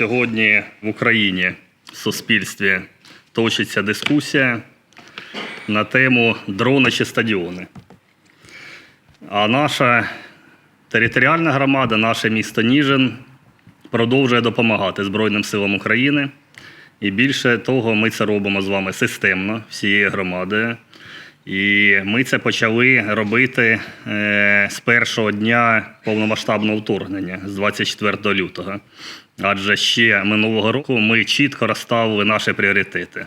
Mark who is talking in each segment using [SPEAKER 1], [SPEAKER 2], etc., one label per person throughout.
[SPEAKER 1] Сьогодні в Україні в суспільстві точиться дискусія на тему дрони чи стадіони. А наша територіальна громада, наше місто Ніжин продовжує допомагати Збройним силам України. І більше того, ми це робимо з вами системно, всією громадою. І ми це почали робити е, з першого дня повномасштабного вторгнення, з 24 лютого. Адже ще минулого року ми чітко розставили наші пріоритети: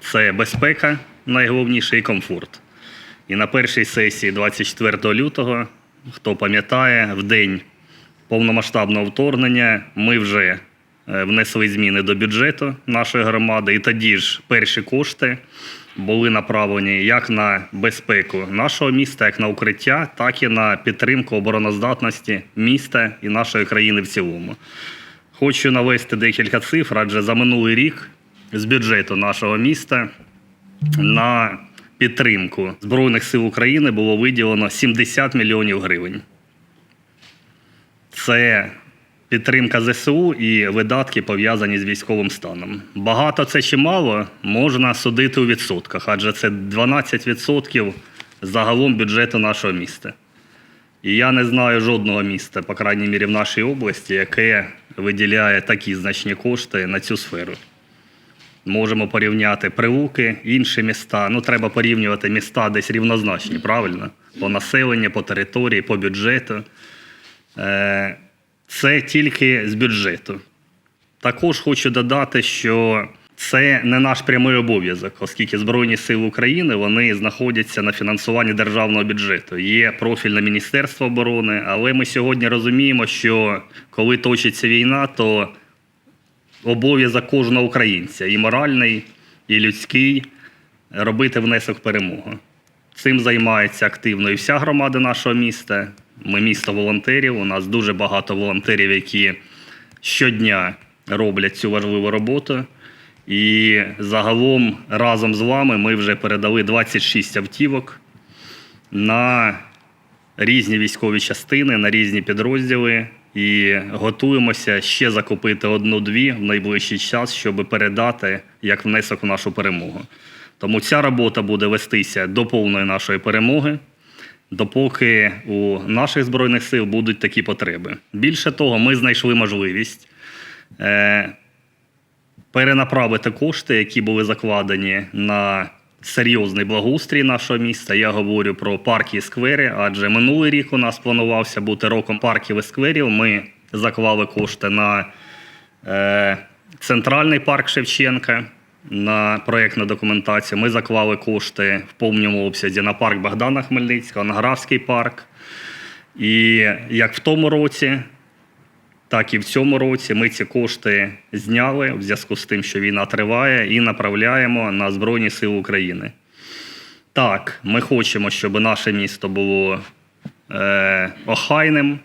[SPEAKER 1] це безпека, найголовніше, і комфорт. І на першій сесії 24 лютого, хто пам'ятає, в день повномасштабного вторгнення ми вже е, внесли зміни до бюджету нашої громади, і тоді ж перші кошти були направлені як на безпеку нашого міста, як на укриття, так і на підтримку обороноздатності міста і нашої країни в цілому. Хочу навести декілька цифр, адже за минулий рік з бюджету нашого міста на підтримку Збройних сил України було виділено 70 мільйонів гривень. Це підтримка ЗСУ і видатки пов'язані з військовим станом. Багато це чи мало можна судити у відсотках, адже це 12% загалом бюджету нашого міста. І я не знаю жодного міста, по крайній мірі в нашій області, яке виділяє такі значні кошти на цю сферу. Можемо порівняти Прилуки, інші міста. Ну, треба порівнювати міста десь рівнозначні, правильно? По населенню, по території, по бюджету. Е, Це тільки з бюджету. Також хочу додати, що це не наш прямий обов'язок, оскільки Збройні Сили України вони знаходяться на фінансуванні державного бюджету. Є профільне Міністерство оборони, але ми сьогодні розуміємо, що коли точиться війна, то обов'язок кожного українця і моральний, і людський робити внесок в перемогу. Цим займається активно і вся громада нашого міста. Ми місто волонтерів. У нас дуже багато волонтерів, які щодня роблять цю важливу роботу. І загалом разом з вами ми вже передали 26 автівок на різні військові частини, на різні підрозділи. І готуємося ще закупити одну-дві в найближчий час, щоб передати як внесок в нашу перемогу. Тому ця робота буде вестися до повної нашої перемоги, допоки у наших збройних сил будуть такі потреби. Більше того, ми знайшли можливість е, перенаправити кошти, які були закладені на серйозний благоустрій нашого міста. Я говорю про парки і сквери, адже минулий рік у нас планувався бути роком парків і скверів. Ми заклали кошти на е, центральний парк Шевченка. На проєктну документацію ми заклали кошти в повному обсязі на парк Богдана Хмельницького, на Графський парк. І як в тому році, так і в цьому році ми ці кошти зняли в зв'язку з тим, що війна триває, і направляємо на Збройні Сили України. Так, ми хочемо, щоб наше місто було е, охайним,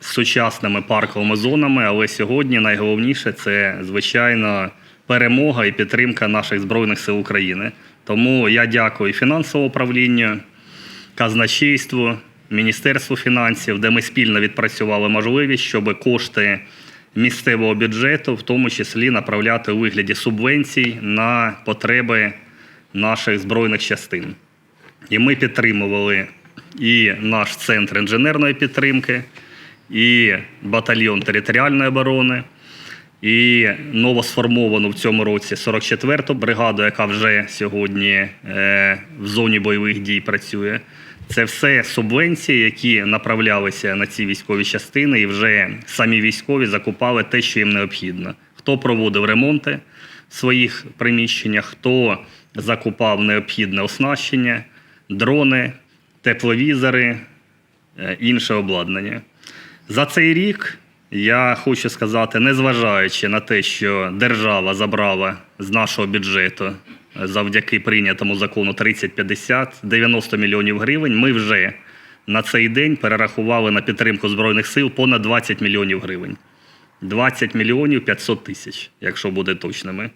[SPEAKER 1] з сучасними парковими зонами, але сьогодні найголовніше це, звичайно, перемога і підтримка наших Збройних сил України. Тому я дякую фінансовому управлінню, казначейству, Міністерству фінансів, де ми спільно відпрацювали можливість, щоб кошти місцевого бюджету, в тому числі направляти у вигляді субвенцій на потреби наших збройних частин. І ми підтримували і наш центр інженерної підтримки, і батальйон територіальної оборони, і новосформовану в цьому році 44-ту бригаду, яка вже сьогодні е, в зоні бойових дій працює. Це все субвенції, які направлялися на ці військові частини, і вже самі військові закупали те, що їм необхідно. Хто проводив ремонти в своїх приміщеннях, хто закупав необхідне оснащення, дрони, тепловізори, е, інше обладнання. За цей рік я хочу сказати, незважаючи на те, що держава забрала з нашого бюджету завдяки прийнятому закону 3050 90 мільйонів гривень, ми вже на цей день перерахували на підтримку Збройних сил понад 20 мільйонів гривень. 20 мільйонів 500 тисяч, якщо буде точними.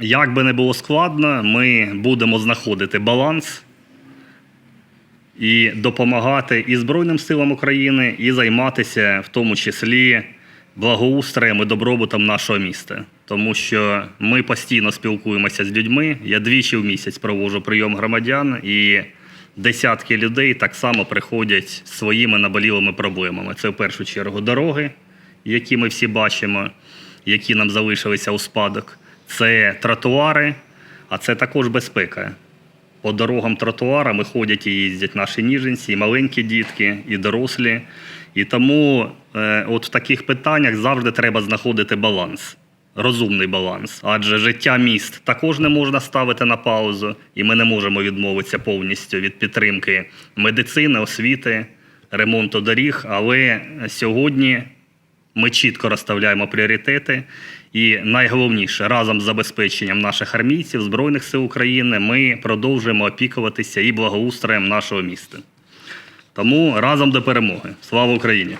[SPEAKER 1] Як би не було складно, ми будемо знаходити баланс і допомагати і Збройним силам України, і займатися в тому числі благоустроєм і добробутом нашого міста. Тому що ми постійно спілкуємося з людьми. Я двічі в місяць проводжу прийом громадян, і десятки людей так само приходять своїми наболілими проблемами. Це в першу чергу дороги, які ми всі бачимо, які нам залишилися у спадок. Це тротуари, а це також безпека. По дорогам тротуарами ходять і їздять наші ніженці, і маленькі дітки, і дорослі. І тому е, от в таких питаннях завжди треба знаходити баланс, розумний баланс. Адже життя міст також не можна ставити на паузу, і ми не можемо відмовитися повністю від підтримки медицини, освіти, ремонту доріг. Але сьогодні ми чітко розставляємо пріоритети. І найголовніше, разом з забезпеченням наших армійців Збройних сил України ми продовжуємо опікуватися і благоустроєм нашого міста. Тому разом до перемоги. Слава Україні!